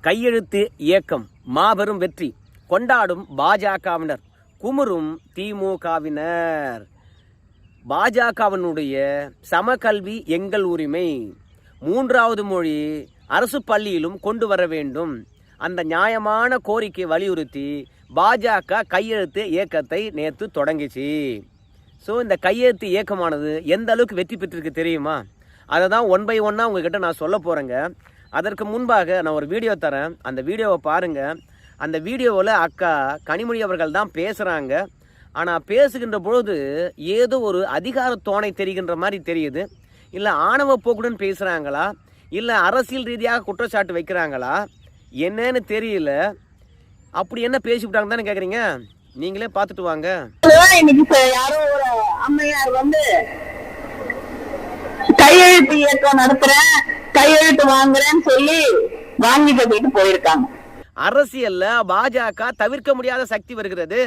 கையெழுத்து இயக்கம் மாபெரும் வெற்றி. கொண்டாடும் பாஜகவினர் குமுறும் திமுகவினர். பாஜகவினுடைய சமகல்வி எங்கள் உரிமை. மூன்றாவது மொழி அரசு பள்ளியிலும் கொண்டு வர வேண்டும். அந்த நியாயமான கோரிக்கை வலியுறுத்தி பாஜக கையெழுத்து இயக்கத்தை நேற்று தொடங்கிச்சு. ஸோ இந்த கையெழுத்து இயக்கமானது எந்த அளவுக்கு வெற்றி பெற்றிருக்கு தெரியுமா? அதை தான் ஒன் பை ஒன்னாக உங்ககிட்ட நான் சொல்ல போகிறேங்க அதற்கு முன்பாக நான் ஒரு வீடியோ தரேன். அந்த வீடியோவை பாருங்கள் அந்த வீடியோவில் அக்கா கனிமொழி அவர்கள் தான் பேசுகிறாங்க ஆனால் பேசுகின்ற பொழுது ஏதோ ஒரு அதிகார தோணை தெரிகின்ற மாதிரி தெரியுது. இல்லை ஆணவ போக்குடன் பேசுகிறாங்களா இல்லை அரசியல் ரீதியாக குற்றச்சாட்டு வைக்கிறாங்களா? என்னன்னு தெரியல. அப்படி என்ன பேசிவிட்டாங்க தானே கேட்குறீங்க நீங்களே பார்த்துட்டு வாங்க. இன்னைக்கு யாரோ ஒரு அம்மையார் வந்து கையெழுத்து இயக்கம் நடத்துறேன் கையெழுத்து வாங்குறேன்னு சொல்லி வாங்கி கட்டிட்டு போயிருக்காங்க. அரசியல்ல பாஜக தவிர்க்க முடியாத சக்தி வருகிறது.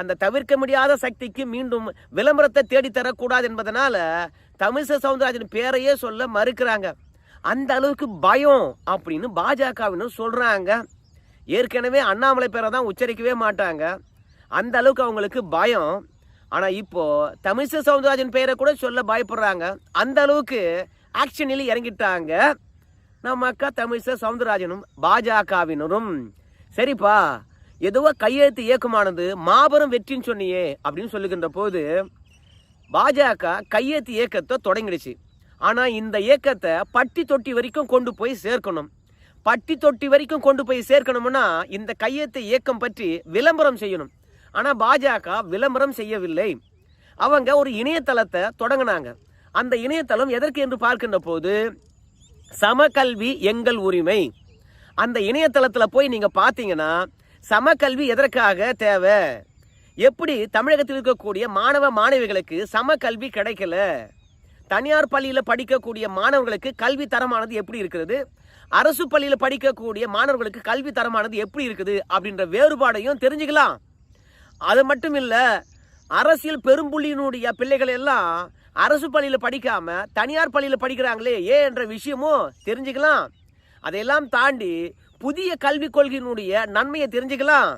அந்த தவிர்க்க முடியாத சக்திக்கு மீண்டும் விளம்பரத்தை தேடி தரக்கூடாது என்பதனால தமிழிசை சவுந்தரராஜன் பேரையே சொல்ல மறுக்கிறாங்க. அந்த அளவுக்கு பயம் அப்படின்னு பாஜகவினர் சொல்றாங்க. ஏற்கனவே அண்ணாமலை பேரை தான் உச்சரிக்கவே மாட்டாங்க. அந்த அளவுக்கு அவங்களுக்கு பயம். ஆனால் இப்போது தமிழிசை சவுந்தரராஜன் பெயரை கூட சொல்ல பயப்படுறாங்க. அந்த அளவுக்கு ஆக்ஷனில் இறங்கிட்டாங்க. நம்ம அக்கா தமிழிசை சவுந்தரராஜனும் பாஜகவினரும். சரிப்பா எதுவோ கையெழுத்து இயக்கமானது மாபெரும் வெற்றின்னு சொன்னியே அப்படின்னு சொல்லுகின்ற போது பாஜக கையெழுத்து இயக்கத்தை தொடங்கிடுச்சு. ஆனால் இந்த இயக்கத்தை பட்டி தொட்டி வரைக்கும் கொண்டு போய் சேர்க்கணும். பட்டி தொட்டி வரைக்கும் கொண்டு போய் சேர்க்கணும்னா இந்த கையெழுத்து இயக்கம் பற்றி விளம்பரம் செய்யணும். ஆனால் பாஜக விளம்பரம் செய்யவில்லை. அவங்க ஒரு இணையதளத்தை தொடங்கினாங்க. அந்த இணையதளம் எதற்கு என்று பார்க்கின்ற போது சமக்கல்வி எங்கள் உரிமை. அந்த இணையதளத்தில் போய் நீங்கள் பார்த்தீங்கன்னா சமக்கல்வி எதற்காக தேவை? எப்படி தமிழகத்தில் இருக்கக்கூடிய மாணவ மாணவிகளுக்கு சமகல்வி கிடைக்கல? தனியார் பள்ளியில் படிக்கக்கூடிய மாணவர்களுக்கு கல்வி தரமானது எப்படி இருக்கிறது அரசு பள்ளியில் படிக்கக்கூடிய மாணவர்களுக்கு கல்வி தரமானது எப்படி இருக்குது? அப்படின்ற வேறுபாடையும் தெரிஞ்சுக்கலாம். அது மட்டும் இல்லை அரசியல் பெரும்புள்ளியினுடைய பிள்ளைகள் எல்லாம் அரசு பள்ளியில் படிக்காமல் தனியார் பள்ளியில் படிக்கிறாங்களே ஏன் என்ற விஷயமும் தெரிஞ்சுக்கலாம். அதையெல்லாம் தாண்டி புதிய கல்விக் கொள்கையினுடைய நன்மையை தெரிஞ்சுக்கலாம்.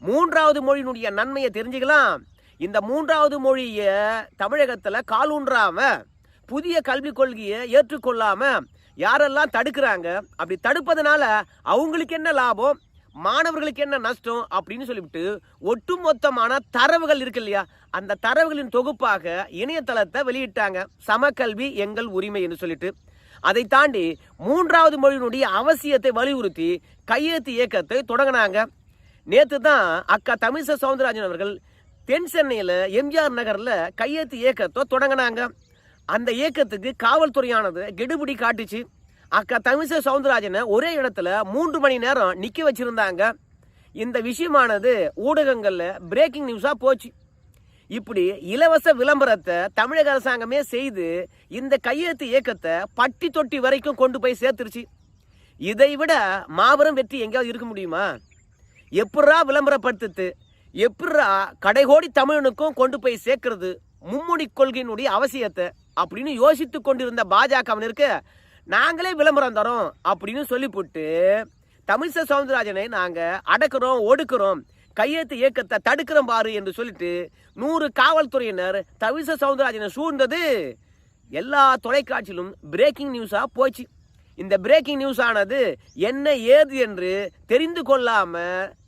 மூன்றாவது மொழியினுடைய நன்மையை தெரிஞ்சுக்கலாம். இந்த மூன்றாவது மொழியை தமிழகத்தில் காலூன்றாமல் புதிய கல்விக் கொள்கையை ஏற்றுக்கொள்ளாமல் யாரெல்லாம் தடுக்கிறாங்க அப்படி தடுப்பதனால அவங்களுக்கு என்ன லாபம்? மாணவர்களுக்கு என்ன நஷ்டம் அப்படின்னு சொல்லிவிட்டு ஒட்டுமொத்தமான தரவுகள் இருக்கு இல்லையா? அந்த தரவுகளின் தொகுப்பாக இணையதளத்தை வெளியிட்டாங்க. சமக்கல்வி எங்கள் உரிமை என்று சொல்லிட்டு. அதை தாண்டி மூன்றாவது மொழியினுடைய அவசியத்தை வலியுறுத்தி கையெழுத்து இயக்கத்தை தொடங்கினாங்க. நேற்று தான் அக்கா தமிழிசை சவுந்தரராஜன் அவர்கள் தென் சென்னையில் எம்ஜிஆர் நகரில் கையெழுத்து இயக்கத்தை தொடங்கினாங்க. அந்த இயக்கத்துக்கு காவல்துறையானது கெடுபிடி காட்டுச்சு. அக்கா தமிழிசை சவுந்தரராஜனை ஒரே இடத்துல மூன்று மணி நேரம் நிற்க வச்சுருந்தாங்க. இந்த விஷயமானது ஊடகங்களில் பிரேக்கிங் நியூஸாக போச்சு. இப்படி இலவச விளம்பரத்தை தமிழக அரசாங்கமே செய்து இந்த கையெழுத்து இயக்கத்தை பட்டி தொட்டி வரைக்கும் கொண்டு போய் சேர்த்துருச்சு. இதை விட மாபெரும் வெற்றி எங்கேயாவது இருக்க முடியுமா? எப்பட்றா விளம்பரப்படுத்துது? எப்பட்றா கடைகோடி தமிழனுக்கும் கொண்டு போய் சேர்க்கறது? மும்முடி கொள்கையினுடைய அவசியத்தை அப்படின்னு யோசித்து கொண்டிருந்த பாஜகவினருக்கு நாங்களே விளம்பரம் தரோம் அப்படின்னு சொல்லிவிட்டு தமிழிசை சவுந்தரராஜனை நாங்கள் அடக்கிறோம் ஒடுக்குறோம். கையெழுத்து இயக்கத்தை தடுக்கிறோம் பாரு என்று சொல்லிட்டு நூறு காவல்துறையினர் தமிழிசை சவுந்தரராஜனை சூழ்ந்தது. எல்லா தொலைக்காட்சியிலும் பிரேக்கிங் நியூஸாக போச்சு. இந்த பிரேக்கிங் நியூஸ் ஆனது என்ன ஏது என்று தெரிந்து கொள்ளாம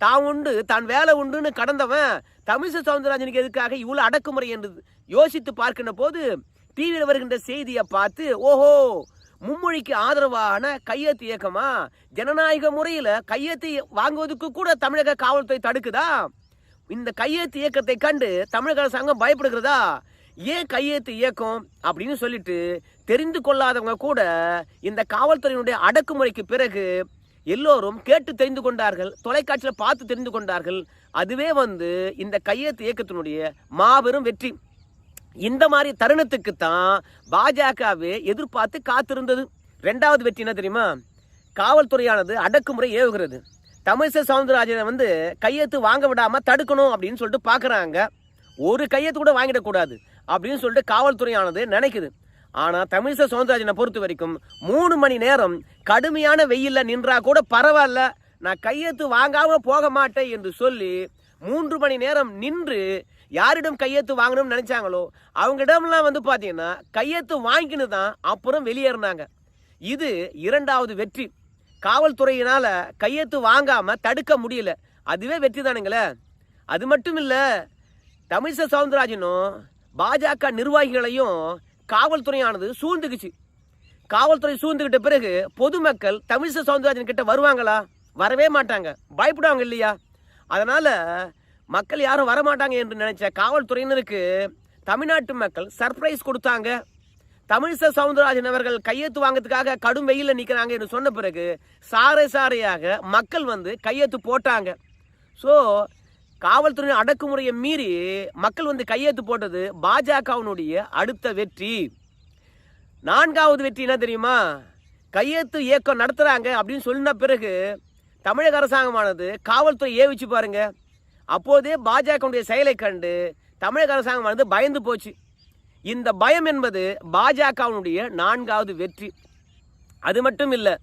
தான் உண்டு தான் வேலை உண்டுன்னு கடந்தவன் தமிழிசை சவுந்தரராஜனுக்கு எதுக்காக இவ்வளோ அடக்குமுறை என்று யோசித்து பார்க்கின்ற போது டிவியில் வருகின்ற செய்தியை பார்த்து ஓஹோ மும்மொழிக்கு ஆதரவான கையெழுத்து இயக்கமா? ஜனநாயக முறையில் கையெழுத்து வாங்குவதற்கு கூட தமிழக காவல்துறை தடுக்குதா? இந்த கையெழுத்து இயக்கத்தை கண்டு தமிழக அரசாங்கம் பயப்படுகிறதா? ஏன் கையெழுத்து இயக்கம்? அப்படின்னு சொல்லிட்டு தெரிந்து கொள்ளாதவங்க கூட இந்த காவல்துறையினுடைய அடக்குமுறைக்கு பிறகு எல்லோரும் கேட்டு தெரிந்து கொண்டார்கள் தொலைக்காட்சியில் பார்த்து தெரிந்து கொண்டார்கள். அதுவே வந்து இந்த கையெழுத்து இயக்கத்தினுடைய மாபெரும் வெற்றி. இந்த மாதிரி தருணத்துக்கு தான் பாஜகவே எதிர்பார்த்து காத்திருந்தது. ரெண்டாவது வெற்றி என்ன தெரியுமா? காவல்துறையானது அடக்குமுறை ஏவுகிறது. தமிழிசை சவுந்தரராஜனை வந்து கையெழுத்து வாங்க விடாமல் தடுக்கணும் அப்படின்னு சொல்லிட்டு பார்க்குறாங்க ஒரு கையெழுத்து கூட வாங்கிடக்கூடாது அப்படின்னு சொல்லிட்டு காவல்துறையானது நினைக்குது. ஆனால் தமிழிசை சவுந்தரராஜனை பொறுத்த வரைக்கும் மூணு மணி நேரம் கடுமையான வெயில்ல நின்றா கூட பரவாயில்ல. நான் கையெழுத்து வாங்காமல் போக மாட்டேன் என்று சொல்லி மூன்று மணி நேரம் நின்று யாரிடம் கையெழுத்து வாங்கணும்னு நினச்சாங்களோ அவங்களிடம்லாம் வந்து பார்த்தீங்கன்னா கையெழுத்து வாங்கினு தான் அப்புறம் வெளியேறினாங்க. இது இரண்டாவது வெற்றி. காவல்துறையினால் கையெழுத்து வாங்காமல் தடுக்க முடியல. அதுவே வெற்றி தானுங்களே. அது மட்டும் இல்லை தமிழிசை சவுந்தரராஜனும் பாஜக நிர்வாகிகளையும் காவல்துறையானது சூழ்ந்துக்குச்சு. காவல்துறை சூழ்ந்துக்கிட்ட பிறகு பொதுமக்கள் தமிழிசை சவுந்தரராஜன் கிட்ட வருவாங்களா? வரவே மாட்டாங்க. பயப்படுவாங்க இல்லையா? அதனால் மக்கள் யாரும் வரமாட்டாங்க என்று நினைச்ச காவல்துறையினருக்கு தமிழ்நாட்டு மக்கள் சர்ப்ரைஸ் கொடுத்தாங்க. தமிழிசை சவுந்தரராஜன் அவர்கள் கையெழுத்து வாங்கிறதுக்காக கடும் வெயிலில் நிற்கிறாங்க என்று சொன்ன பிறகு சாறை சாறையாக மக்கள் வந்து கையெழுத்து போட்டாங்க. ஸோ காவல்துறையின் அடக்குமுறையை மீறி மக்கள் வந்து கையெழுத்து போட்டது பாஜகவினுடைய அடுத்த வெற்றி. நான்காவது வெற்றி என்ன தெரியுமா? கையெழுத்து இயக்கம் நடத்துகிறாங்க அப்படின்னு சொன்ன பிறகு தமிழக அரசாங்கமானது காவல்துறை ஏவிச்சு பாருங்கள் அப்போதே பாஜகவுடைய செயலை கண்டு தமிழக அரசாங்கம் வந்து பயந்து போச்சு. இந்த பயம் என்பது பாஜகவினுடைய நான்காவது வெற்றி. அது மட்டும் இல்லை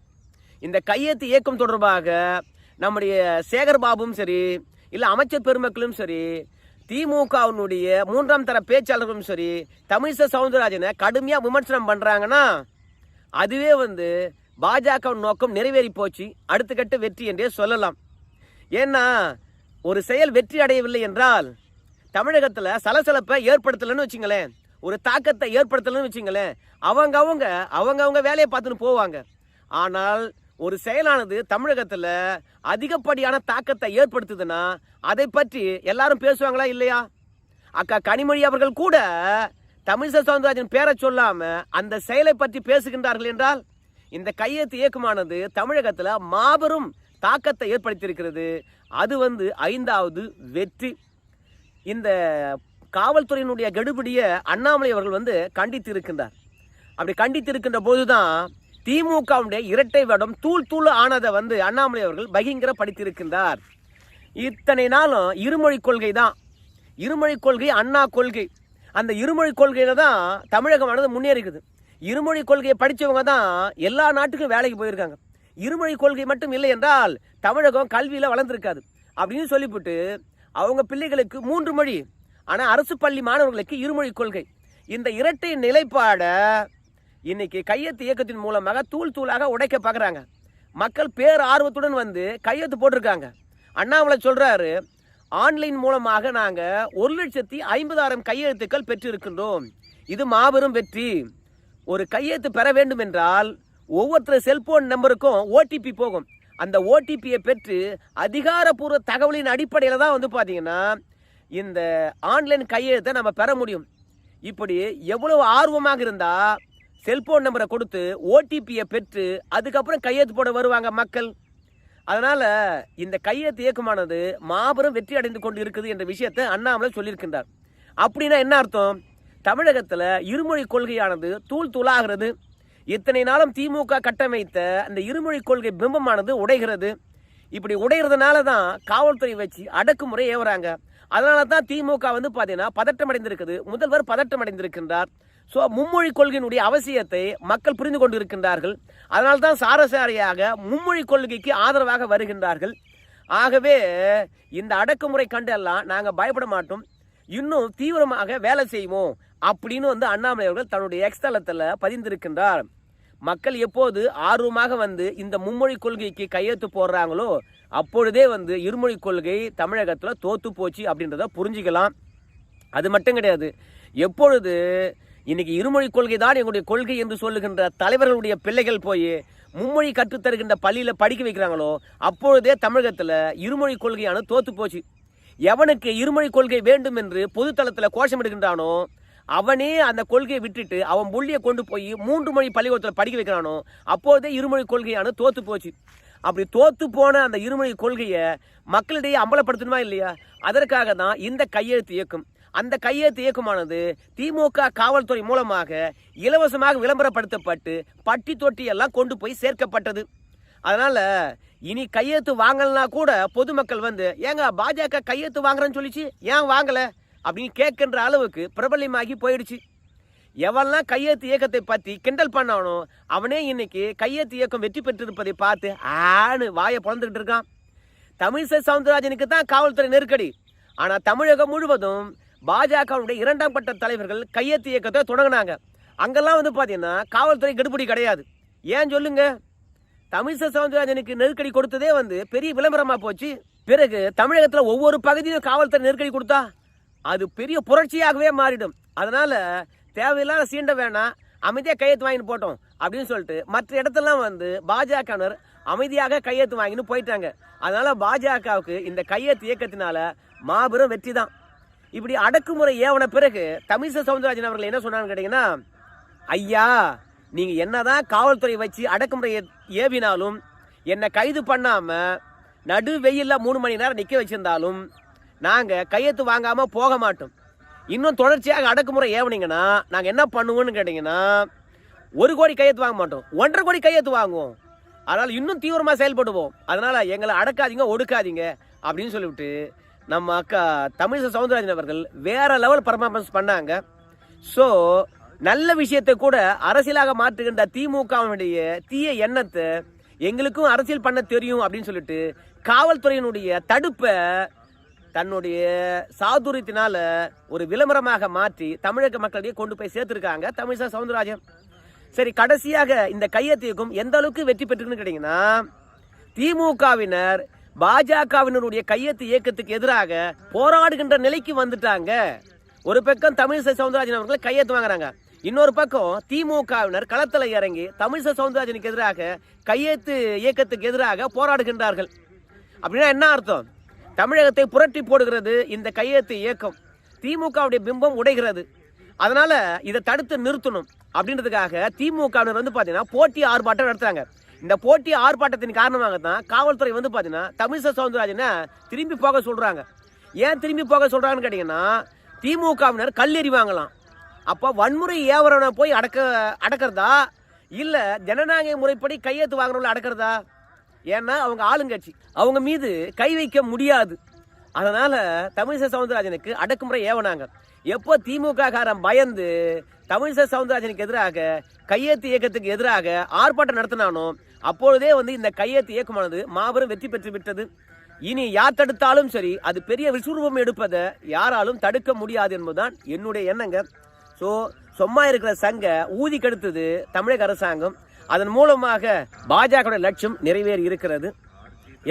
இந்த கையெழுத்து இயக்கம் தொடர்பாக நம்முடைய சேகர் பாபும் சரி இல்லை அமைச்சர் பெருமக்களும் சரி திமுகவினுடைய மூன்றாம் தர பேச்சாளர்களும் சரி தமிழிசை சவுந்தரராஜனை கடுமையாக விமர்சனம் பண்ணுறாங்கன்னா அதுவே வந்து பாஜக நோக்கம் நிறைவேறி போச்சு. அடுத்த கட்ட வெற்றி என்றே சொல்லலாம். ஏன்னா ஒரு செயல் வெற்றி அடையவில்லை என்றால் தமிழகத்தில் சலசலப்பை ஏற்படுத்தலைன்னு வச்சுங்களேன். ஒரு தாக்கத்தை ஏற்படுத்தலைன்னு வச்சுங்களேன். அவங்க அவங்க அவங்க அவங்க வேலையை பார்த்துன்னு போவாங்க. ஆனால் ஒரு செயலானது தமிழகத்தில் அதிகப்படியான தாக்கத்தை ஏற்படுத்துதுன்னா அதை பற்றி எல்லாரும் பேசுவாங்களா இல்லையா? அக்கா கனிமொழி அவர்கள் கூட தமிழிசை சவுந்தரராஜன் பேரை சொல்லாம அந்த செயலை பற்றி பேசுகின்றார்கள் என்றால் இந்த கையெழுத்து இயக்கமானது தமிழகத்தில் மாபெரும் தாக்கத்தை ஏற்படுத்தியிருக்கிறது. அது வந்து ஐந்தாவது வெற்றி. இந்த காவல்துறையினுடைய கெடுபிடியை அண்ணாமலை அவர்கள் வந்து கண்டித்து இருக்கின்றார் அப்படி கண்டித்து இருக்கின்ற போதுதான் திமுகவுடைய இரட்டை வடம் தூள் தூள் ஆனதை வந்து அண்ணாமலை அவர்கள் பகிங்கரப்படுத்தியிருக்கின்றார். இத்தனை நாளும் இருமொழி கொள்கை தான். இருமொழி கொள்கை அண்ணா கொள்கை. அந்த இருமொழி கொள்கையில தான் தமிழகமானது முன்னேறிக்குது. இருமொழி கொள்கையை படித்தவங்க தான் எல்லா நாட்டுக்கும் வேலைக்கு போயிருக்காங்க. இருமொழி கொள்கை மட்டும் இல்லை என்றால் தமிழகம் கல்வியில் வளர்ந்துருக்காது. அப்படின்னு சொல்லிவிட்டு அவங்க பிள்ளைகளுக்கு மூன்று மொழி ஆனால் அரசு பள்ளி மாணவர்களுக்கு இருமொழி கொள்கை. இந்த இரட்டை நிலைப்பாடை இன்னைக்கு கையெழுத்து இயக்கத்தின் மூலமாக தூள் தூளாக உடைக்க பார்க்குறாங்க மக்கள் பேர் ஆர்வத்துடன் வந்து கையெழுத்து போட்டிருக்காங்க. அண்ணாமலை சொல்கிறாரு ஆன்லைன் மூலமாக நாங்கள் ஒரு லட்சத்தி ஐம்பதாயிரம் கையெழுத்துக்கள் பெற்றிருக்கின்றோம். இது மாபெரும் வெற்றி. ஒரு கையெழுத்து பெற வேண்டும் என்றால் ஒவ்வொருத்தர் செல்போன் நம்பருக்கும் ஓடிபி போகும். அந்த ஓடிபியை பெற்று அதிகாரப்பூர்வ தகவலின் அடிப்படையில் தான் வந்து பார்த்தீங்கன்னா இந்த ஆன்லைன் கையெழுத்தை நம்ம பெற முடியும். இப்படி எவ்வளவு ஆர்வமாக இருந்தால் செல்போன் நம்பரை கொடுத்து ஓடிபியை பெற்று அதுக்கப்புறம் கையெழுத்து போட வருவாங்க மக்கள். அதனால் இந்த கையெழுத்து இயக்கமானது மாபெரும் வெற்றி அடைந்து கொண்டு இருக்குது என்ற விஷயத்தை அண்ணாமலை சொல்லியிருக்கின்றார். அப்படின்னா என்ன அர்த்தம்? தமிழகத்தில் இருமொழி கொள்கையானது தூள் தூளாகிறது. இத்தனை நாளும் திமுக கட்டமைத்த அந்த இருமொழி கொள்கை பிம்பமானது உடைகிறது. இப்படி உடைகிறதுனால தான் காவல்துறை வச்சு அடக்குமுறை ஏவுறாங்க. அதனால தான் திமுக வந்து பார்த்தீங்கன்னா பதட்டம் அடைந்திருக்குது முதல்வர் பதட்டம் அடைந்திருக்கின்றார் ஸோ மும்மொழி கொள்கையினுடைய அவசியத்தை மக்கள் புரிந்து கொண்டு இருக்கின்றார்கள் அதனால தான் சாரசாரியாக மும்மொழி கொள்கைக்கு ஆதரவாக வருகின்றார்கள். ஆகவே இந்த அடக்குமுறை கண்டெல்லாம் நாங்கள் பயப்பட மாட்டோம். இன்னும் தீவிரமாக வேலை செய்வோம் அப்படின்னு வந்து அண்ணாமலை அவர்கள் தன்னுடைய எக்ஸ்தலத்தில் பதிந்திருக்கின்றார். மக்கள் எப்போது ஆர்வமாக வந்து இந்த மும்மொழி கொள்கைக்கு கையெழுத்து போடுறாங்களோ அப்பொழுதே வந்து இருமொழி கொள்கை தமிழகத்தில் தோத்து போச்சு அப்படின்றத புரிஞ்சுக்கலாம். அது மட்டும் கிடையாது. எப்பொழுது இன்னைக்கு இருமொழி கொள்கை தான் எங்களுடைய கொள்கை என்று சொல்லுகின்ற தலைவர்களுடைய பிள்ளைகள் போய் மும்மொழி கற்றுத்தருகின்ற பள்ளியில் படிக்க வைக்கிறாங்களோ அப்பொழுதே தமிழகத்தில் இருமொழி கொள்கையானது தோத்து போச்சு. எவனுக்கு இருமொழி கொள்கை வேண்டும் என்று பொதுத்தளத்தில் கோஷமிடுகின்றானோ அவனே அந்த கொள்கையை விட்டுட்டு அவன் புள்ளியை கொண்டு போய் மூன்று மொழி பள்ளிக்கூடத்தில் படிக்க வைக்கிறானோ அப்போதே இருமொழி கொள்கையானது தோத்து போச்சு. அப்படி தோத்து போன அந்த இருமொழி கொள்கையை மக்களிடையே அம்பலப்படுத்தணுமா இல்லையா? அதற்காக தான் இந்த கையெழுத்து இயக்கம். அந்த கையெழுத்து இயக்கமானது திமுக காவல்துறை மூலமாக இலவசமாக விளம்பரப்படுத்தப்பட்டு பட்டி தொட்டி எல்லாம் கொண்டு போய் சேர்க்கப்பட்டது. அதனால இனி கையெழுத்து வாங்கலனா கூட பொதுமக்கள் வந்து ஏங்க பாஜக கையெழுத்து வாங்குறேன்னு சொல்லிச்சு? ஏன் வாங்கல? அப்படின்னு கேட்கின்ற அளவுக்கு பிரபலமாகி போயிடுச்சு. எவெல்லாம் கையெழுத்து இயக்கத்தை பற்றி கிண்டல் பண்ணானோ அவனே இன்னைக்கு கையெழுத்து இயக்கம் வெற்றி பெற்றிருப்பதை பார்த்து ஆணு வாயை பிறந்துக்கிட்டு இருக்கான். தமிழிசை சவுந்தரராஜனுக்கு தான் காவல்துறை நெருக்கடி. ஆனால் தமிழகம் முழுவதும் பாஜகவுடைய இரண்டாம் கட்ட தலைவர்கள் கையெழுத்து இயக்கத்தை தொடங்கினாங்க. அங்கெல்லாம் வந்து பார்த்தீங்கன்னா காவல்துறை கெடுபிடி கிடையாது. ஏன் சொல்லுங்கள் தமிழிசை சவுந்தரராஜனுக்கு நெருக்கடி கொடுத்ததே வந்து பெரிய விளம்பரமாக போச்சு. பிறகு தமிழகத்தில் ஒவ்வொரு பகுதியும் காவல்துறை நெருக்கடி கொடுத்தா அது பெரிய புரட்சியாகவே மாறிடும். அதனால் தேவையில்லாத சீண்ட வேணாம் அமைதியாக கையெழுத்து வாங்கிட்டு போட்டோம் அப்படின்னு சொல்லிட்டு மற்ற இடத்துலலாம் வந்து பாஜகனர் அமைதியாக கையெழுத்து வாங்கின்னு போயிட்டாங்க. அதனால் பாஜகவுக்கு இந்த கையெழுத்து இயக்கத்தினால மாபெரும் வெற்றி தான் இப்படி அடக்குமுறை ஏவன பிறகு தமிழிசை சவுந்தரராஜன் அவர்கள் என்ன சொன்னான்னு கேட்டிங்கன்னா ஐயா நீங்க என்னதான் காவல்துறை வச்சு அடக்குமுறை ஏவினாலும் என்னை கைது பண்ணாமல் நடு வெயில்ல மூணு மணி நேரம் நிற்க வச்சிருந்தாலும் நாங்கள் கையெழுத்து வாங்காமல் போக மாட்டோம். இன்னும் தொடர்ச்சியாக அடக்குமுறை ஏவனீங்கன்னா நாங்கள் என்ன பண்ணுவோம்னு கேட்டிங்கன்னா ஒரு கோடி கையெழுத்து வாங்க மாட்டோம். ஒன்றரை கோடி கையெழுத்து வாங்குவோம். அதனால் இன்னும் தீவிரமாக செயல்படுவோம். அதனால் எங்களை அடக்காதீங்க ஒடுக்காதீங்க அப்படின்னு சொல்லிவிட்டு நம்ம அக்கா தமிழிசை சவுந்தரராஜன் அவர்கள் வேறு லெவல் பர்ஃபார்மன்ஸ் பண்ணாங்க. ஸோ நல்ல விஷயத்தை கூட அரசியலாக மாற்றுகின்ற திமுகவினுடைய தீய எண்ணத்தை எங்களுக்கும் அரசியல் பண்ண தெரியும் அப்படின்னு சொல்லிட்டு காவல்துறையினுடைய தடுப்பை தன்னுடைய சாதுரியத்தினால ஒரு விளம்பரமாக மாற்றி தமிழக மக்களிடையே கொண்டு போய் சேர்த்திருக்காங்க தமிழிசை சவுந்தரராஜன். சரி கடைசியாக இந்த கையெழுத்தியக்கும் எந்த அளவுக்கு வெற்றி பெற்றுக்குன்னு கேட்டீங்கன்னா திமுகவினர் பாஜகவினருடைய கையெழுத்து இயக்கத்துக்கு எதிராக போராடுகின்ற நிலைக்கு வந்துட்டாங்க. ஒரு பக்கம் தமிழிசை சவுந்தரராஜன் அவர்கள் கையெழுத்து வாங்குறாங்க. இன்னொரு பக்கம் திமுகவினர் களத்தில் இறங்கி தமிழிசை சவுந்தரராஜனுக்கு எதிராக கையெழுத்து இயக்கத்துக்கு எதிராக போராடுகின்றார்கள். அப்படின்னா என்ன அர்த்தம்? தமிழகத்தை புரட்டி போடுகிறது இந்த கையெழுத்து இயக்கம். திமுகவுடைய பிம்பம் உடைகிறது. அதனால இதை தடுத்து நிறுத்தணும் அப்படின்றதுக்காக திமுகவினர் வந்து பார்த்தீங்கன்னா போட்டி ஆர்ப்பாட்டம் நடத்துறாங்க. இந்த போட்டி ஆர்ப்பாட்டத்தின் காரணமாக தான் காவல்துறை வந்து பார்த்தீங்கன்னா தமிழிசை சவுந்தரராஜனை திரும்பி போக சொல்கிறாங்க ஏன் திரும்பி போக சொல்கிறாங்கன்னு கேட்டிங்கன்னா திமுகவினர் கல் எறிவாங்களாம் அப்போ வன்முறை ஏவரனை போய் அடக்க அடக்கிறதா? இல்லை ஜனநாயக முறைப்படி கையெழுத்து வாங்குறவங்களை அடக்கிறதா? ஏன்னா அவங்க ஆளுங்கட்சி. அவங்க மீது கை வைக்க முடியாது. அதனால் தமிழிசை சவுந்தரராஜனுக்கு அடக்குமுறை ஏவனாங்க. எப்போ திமுக காரன் பயந்து தமிழிசை சவுந்தரராஜனுக்கு எதிராக கையெழுத்து இயக்கத்துக்கு எதிராக ஆர்ப்பாட்டம் நடத்தினானோ அப்பொழுதே வந்து இந்த கையெழுத்து இயக்கமானது மாபெரும் வெற்றி பெற்று விட்டது. இனி யார் தடுத்தாலும் சரி அது பெரிய விஸ்வரூபம் எடுப்பதை யாராலும் தடுக்க முடியாது என்பதுதான் என்னுடைய எண்ணங்க. ஸோ சும்மா இருக்கிற சங்க ஊதி கெடுத்தது தமிழக அரசாங்கம். அதன் மூலமாக பாஜக லட்சியம் நிறைவேறி இருக்கிறது.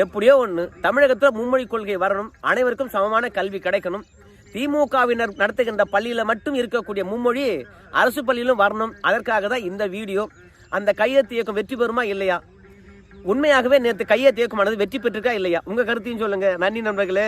எப்படியோ ஒன்று தமிழகத்தில் மும்மொழி கொள்கை வரணும் அனைவருக்கும் சமமான கல்வி கிடைக்கணும். திமுகவினர் நடத்துகின்ற பள்ளியில் மட்டும் இருக்கக்கூடிய மும்மொழி அரசு பள்ளியிலும் வரணும். அதற்காக தான் இந்த வீடியோ. அந்த கையெழுத்து இயக்கம் வெற்றி பெறுமா இல்லையா? உண்மையாகவே நேற்று கையெழுத்து இயக்கமானது வெற்றி பெற்றிருக்கா இல்லையா? உங்கள் கருத்தையும் சொல்லுங்கள் நன்றி நண்பர்களே.